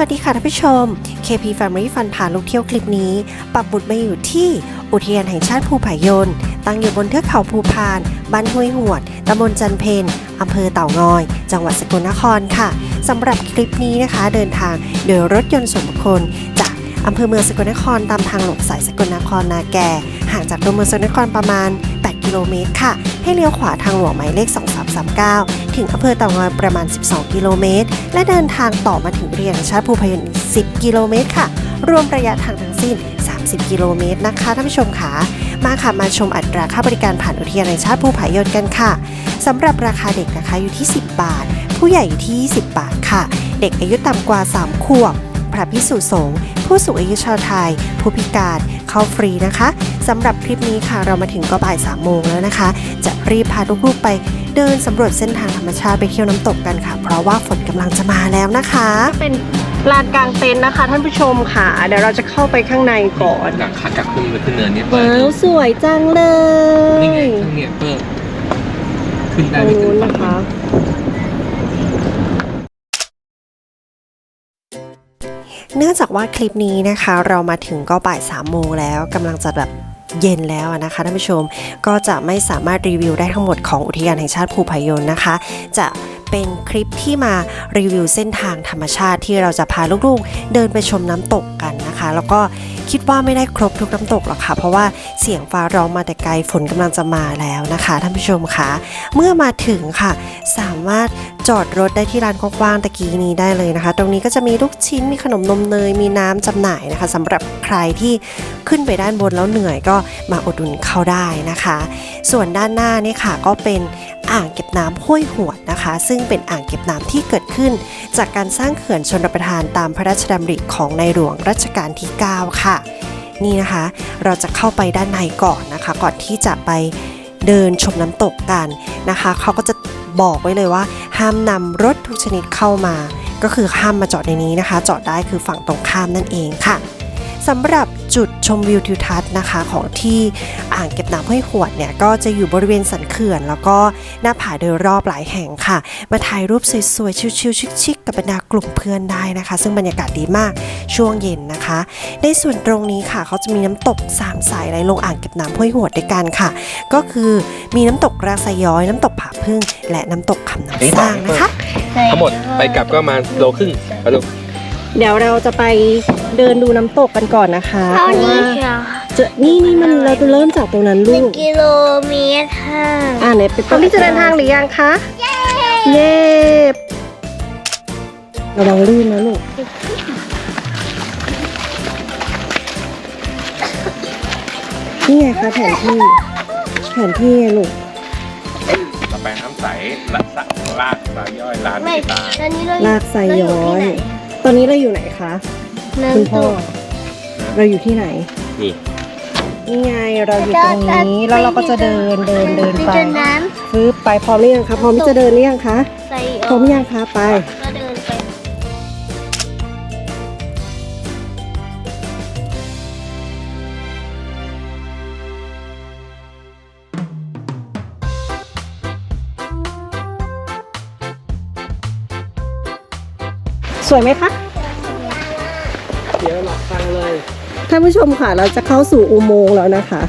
วัสดีค่ะท่านผู้ชม KP Family Fun พาลูกเที่ยวคลิปนี้ปักบุตรมาอยู่ที่อุทยานแห่งชาติภูผายน ตั้งอยู่บนเทือกเขาภูพาน บ้านห้วยหวด ตำบลจันเพนอำเภอเต่างอย จังหวัดสกลนครค่ะ สำหรับคลิปนี้นะคะ เดินทางโดยรถยนต์ส่วนบุคคลจากอำเภอเมืองสกลนครตามทางหลวงสายสกลนครนาแกห่างจากตัวเมืองสกลนครประมาณ8 กิโลเมตรค่ะ ให้เลี้ยวขวาทางหลวงหมายเลข 2339 ถึงอำเภอเต่างอยประมาณ 12 กิโลเมตร และเดินทางต่อมาถึงอุทยานแห่งชาติภูพยนอีก10 กิโลเมตรค่ะ รวมระยะทางทั้งสิ้น 30 กิโลเมตรนะคะท่านผู้ชมค่ะ มาค่ะมาชมอัตราค่าบริการผ่านอุทยานแห่งชาติภูผายนกันค่ะสำหรับราคาเด็กนะคะอยู่ที่ 10 บาท ผู้ใหญ่อยู่ที่ 20 บาทค่ะ เด็กอายุต่ำกว่า 3 ขวบพระพิสุสงฆ์ผู้สูงอายุชาวไทย ผู้พิการ เข้าฟรีนะคะสำหรับคลิปนี้ค่ะเรามาถึงก็บ่ายสามโมงแล้วนะคะ จะรีบพาลูกๆไปเดินสำรวจเส้นทางธรรมชาติไปเที่ยวน้ำตกกันค่ะ เพราะว่าฝนกำลังจะมาแล้วนะคะ เป็นลานกลางเต็นท์นะคะท่านผู้ชมค่ะ เดี๋ยวเราจะเข้าไปข้างในก่อนหลังขากลับขึ้นไปขึ้นเนินนี้เปิดว้าดูวสวยจังเลยนี่ไงข้างเนี่ยเปิดขึ้นตได้รงไม่ถึนู้งนฝั่งนะคะ เนื่องจากว่าคลิปนี้นะคะ เรามาถึงก็บ่ายสามโมงแล้วกำลังจะแบบเย็นแล้วนะคะท่านผู้ชมก็จะไม่สามารถรีวิวได้ทั้งหมดของอุทยานแห่งชาติภูพายนนะคะ จะ เป็นคลิปที่มารีวิวเส้นทางธรรมชาติที่เราจะพาลูกๆ เดินไปชมน้ำตกกันนะคะ แล้วก็คิดว่าไม่ได้ครบทุกน้ำตกหรอกค่ะ เพราะว่าเสียงฟ้าร้องมาแต่ไกลฝนกำลังจะมาแล้วนะคะท่านผู้ชมคะเมื่อมาถึงค่ะ สามารถจอดรถได้ที่ร้านกว้างๆตะกี้นี้ได้เลยนะคะ ตรงนี้ก็จะมีลูกชิ้นมีขนมนมเนยมีน้ำจำหน่ายนะคะสำหรับใครที่ขึ้นไปด้านบนแล้วเหนื่อยก็มาอุดหนุนเข้าได้นะคะ ส่วนด้านหน้านี่ค่ะก็เป็นอ่างเก็บน้ำห้วยหวดนะคะ ซึ่งเป็นอ่างเก็บน้ำที่เกิดขึ้น จากการสร้างเขื่อนชนประทานตามพระราชดำริของในหลวงรัชกาลที่ 9 ค่ะ นี่นะคะ เราจะเข้าไปด้านในก่อนนะคะ ก่อนที่จะไปเดินชมน้ำตกกันนะคะเขาก็จะบอกไว้เลยว่า ห้ามนำรถทุกชนิดเข้ามา ก็คือห้ามมาจอดในนี้นะคะ จอดได้คือฝั่งตรงข้ามนั่นเองค่ะสำหรับ จุดชมวิวทิวทัศน์นะคะ ของที่อ่างเก็บน้ำห้วยขวดเนี่ยก็จะอยู่บริเวณสันเขื่อน แล้วก็หน้าผาโดยรอบหลายแห่งค่ะ มาถ่ายรูปสวยๆชิลๆชิคๆกับบรรดากลุ่มเพื่อนได้นะคะ ซึ่งบรรยากาศดีมากช่วงเย็นนะคะ ในส่วนตรงนี้ค่ะเขาจะมีน้ำตกสามสายไหลลงอ่างเก็บน้ำห้วยหวดด้วยกันค่ะ ก็คือมีน้ำตกรากไซย้อยน้ำตกผาพึ่ง และน้ำตกคำน้ำสร้างนะคะทั้งหมดไปกลับก็มาโลครึ่งไปลูก เดี๋ยวเราจะไปเดินดูน้ำตกกันก่อนนะคะเท่าเพราะนี้ว่าเชียวจะนี่นี่มันเราจะเริ่มจากตรงนั้นหลูนึ่งกกิโลเมตรค่ะอ่าเนี่ยเป็นตอนนี้จะเดินทางหรือยังคะ เย้ระวังลื่นนะลูก นี่ไงคะแผนที่ แผนที่ไงลูกระบายน้ำใสละสะลากสายย่อยลานไม่ตาตอนนี้เราลากไซย้อย เรา ตอนนี้เราอยู่ไหนคะอยู่คุณที่ไหนพ่อ เราอยู่ที่ไหน นี่นี่ไงเราอยู่ตรงนี้แล้วเราก็จะเดินเดินเดินไปจนน้ฟื้ไปพร้อมหรือยังคะพร้อมที่จะเดินหรือยังคะำใส่พร้อมยังคะไป สวยไหมคะเดี๋ยวหลอกฟังเลยท่านผู้ชมค่ะ เราจะเข้าสู่อุโมงค์แล้วนะคะ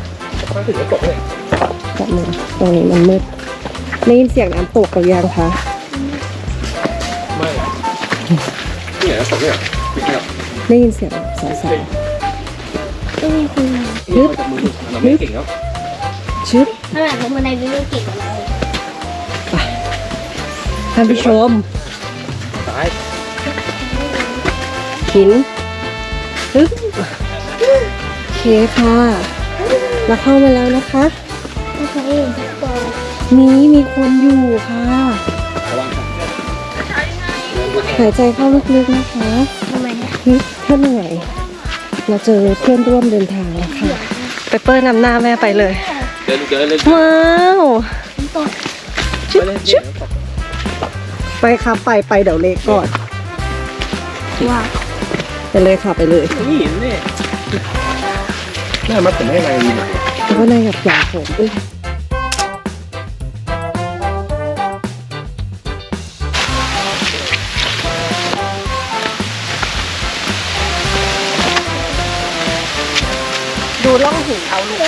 มาถึงก็ตกเลยแบบนึงตรงนี้มันมืดได้ยินเสียงน้ำตกหรือยังคะไม่นี่ไหนตกเนี่ยไม่ใช่หรอกได้ยินเสียงสายสายก็มีคนมานี่เขาจับมือเราไม่เก่งแล้วชึบขนาดผมมาในวิดีโอเก่งกว่าเราเลยท่านผู้ชม หินปึ๊บโอเคค่ะเราเข้ามาแล้วนะคะโอเคต่อมีมีคนอยู่ค่ะระวังครับหายใจเข้าลึกๆนะคะทำไมอะฮึถ้าเหนื่อยเราเจอเพื่อนร่วมเดินทางแล้วค่ะไปเปิ้ลนำหน้าแม่ไปเลยเดินลูกเดินเลยว้าวน้ำตกชึบชึบไปครับไปไปเดี๋ยวเล็กก่อนว้าว ไปเลยค่ะไปเลยนี่นี่หน้ามัดมให้นะไรนี่แล้วก็ในกับหยางผมด้วยดูล่องหินเอาลูก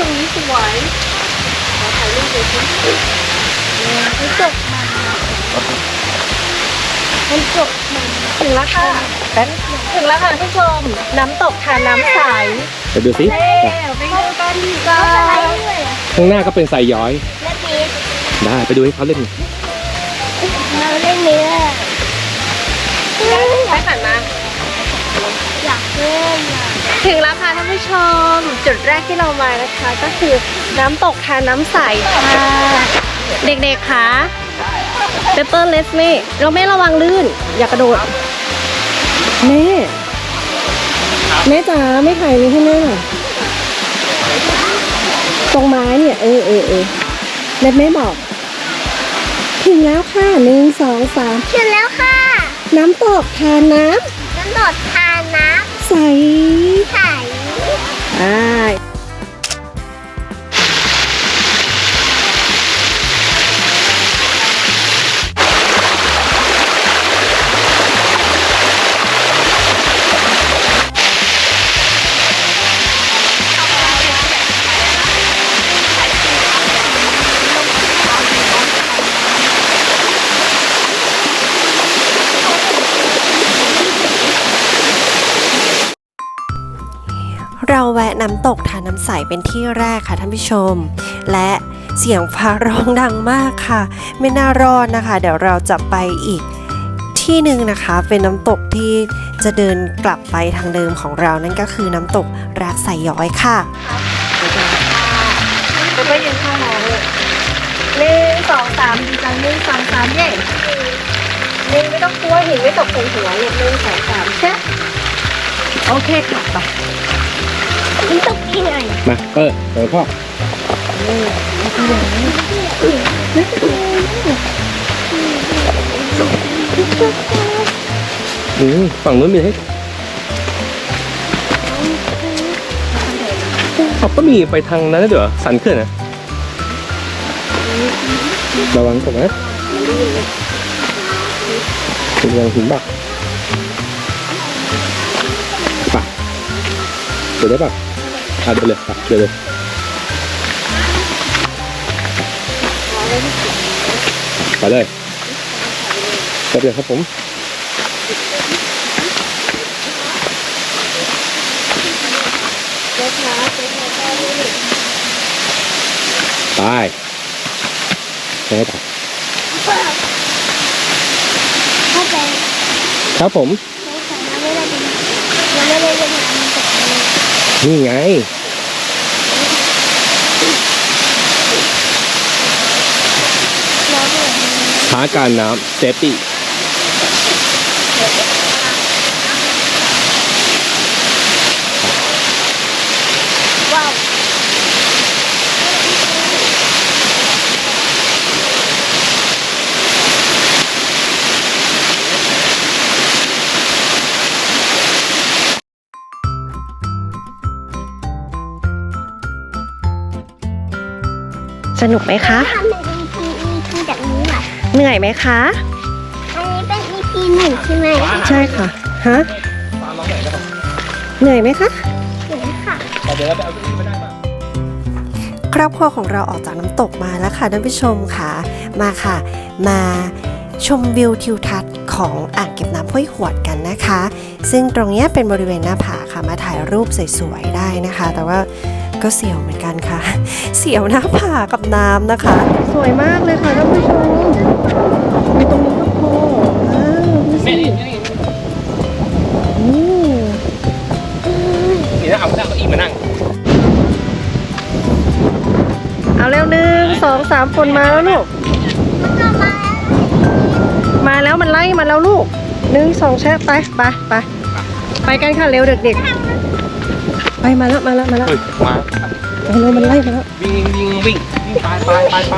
ตรงนี้สวย มันจบมันมันจบมาถึงแล้วค่ะแป๊บถึงแล้วค่ะท่านผู้ชม น้ำตกทานน้ำใสไปดูสิเอ้ไปดูกันดีกว่าข้างหน้าก็เป็นสายย้อย ได้ไปดูให้เขาเล่น ถึงแล้วค่ะท่านผู้ชม จุดแรกที่เรามานะคะ ก็คือน้ำตกทานน้ำใสค่ะ เด็กๆคะเปเปอร์เลสนี่เราไม่ระวังลื่น อย่ากระโดดแม่แม่จ๋าไม่ถ่ายนี้ให้แม่หน่อยตรงไม้เนี่ยเออเออเออเล็ดแม่บอก ถึงแล้วค่ะหนึ่งสองสามถึงแล้วค่ะ น้ำตกทานน้น้ำโดดทานน้ำ ใสำใส อ่า เราแวะน้ำตกทานน้ำใสเป็นที่แรกค่ะท่านผู้ชม และเสียงฟ้าร้องดังมากค่ะ ไม่น่ารอดนะคะ เดี๋ยวเราจะไปอีกที่หนึ่งนะคะ เป็นน้ำตกที่จะเดินกลับไปทางเดิมของเรานั่นก็คือน้ำตกรากใสย้อยค่ะไปไปยืนข้างน้องเลยหนึ่งสองสามดีจังหนึ่งสองสามเย่หนึ่งไม่ต้องกลัวหินไม่ตกใส่หัวลูกหนึ่งสองสามเช่โอเคค่ะไป มันตกยังไงมาเออเออพ่ออืมฝั่งนู้นมีให้เขาก็มีไปทางนั้นด้วยเหรอสันเขื่อนนะระวังตกนะระวังหินบักไปเดี๋ยวได้ปะ อะเดี๋ยวเลยไปเดี๋ยวเลยไปเลยไปเลยครับผมไปไปให้ต่อเข้าใจครับผม นี่ไงเราไม่ได้สถานการณ์น้ำเซฟตี้ สนุกไหมคะ ทำเป็น EP EP แบบนี้เหรอเหนื่อยไหมคะ อันนี้เป็น EP หนึ่งใช่ไหมใช่ค่ะ ฮะตามน้องไหนนะครับเหนื่อยไหมคะเดี๋ยวค่ะเดี๋ยวเราไปเอาเก้าอี้มาได้ป่ะครอบครัวของเราออกจากน้ำตกมาแล้วค่ะท่านผู้ชมค่ะ มาค่ะ มาชมวิวทิวทัศน์ของอ่างเก็บน้ำห้วยหวดกันนะคะ ซึ่งตรงเนี้ยเป็นบริเวณหน้าผาค่ะมาถ่ายรูปสวยๆได้นะคะ แต่ว่า ก็เสียวเหมือนกันค่ะ เสียวหน้าผากับน้ำนะคะ สวยมากเลยค่ะท่านผู้ชมมีตรงนี้ก็พอว้าวดูสิอืมนี่นะเอาเอาเก้าอี้มานั่ง เอาเร็วหนึ่งสองสามคนมาแล้วลูก มาแล้วมันไล่มาแล้วลูกหนึ่งสองแชะไปไปไปไปกันค่ะเร็วเด็กๆ ไปมาแล้วมาแล้วมาแล้วเฮ้ยมาไปเร็วมันไล่มาแล้ววิ่งวิ่งวิ่งวิ่งไปไปไปไป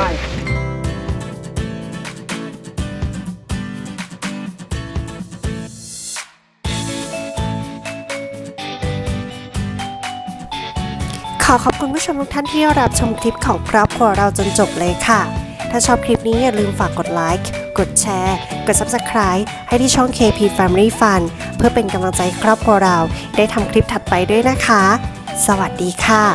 ขอขอบคุณผู้ชมทุกท่านที่รับชมคลิปของครอบครัวเราจนจบเลยค่ะ ถ้าชอบคลิปนี้อย่าลืมฝากกดไลค์ กดแชร์ กด Subscribe ให้ที่ช่อง KP Family Fun เพื่อเป็นกำลังใจครอบครัวเรา ได้ทำคลิปถัดไปด้วยนะคะ สวัสดีค่ะ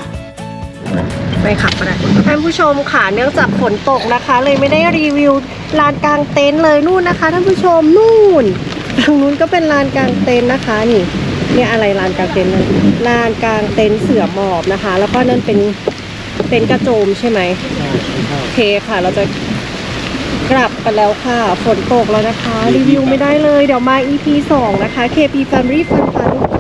ไม่ขับก็ได้ท่านผู้ชมค่ะเนื่องจากฝนตกนะคะ เลยไม่ได้รีวิวลานกลางเต็นท์เลยนู่นนะคะท่านผู้ชมนู่นตรงนู้นก็เป็นลานกลางเต็นท์นะคะนี่เนี่ยอะไรลานกลางเต็นท์นั่นลานกลางเต็นท์เสือหมอบนะคะ แล้วก็นั่นเป็นเต็นท์กระโจมใช่ไหม เคค่ะ เราจะกลับไปแล้วค่ะ ฝนตกแล้วนะคะ รีวิวไม่ได้เลย เดี๋ยวมา EP 2 นะคะ KP Family Fun Fun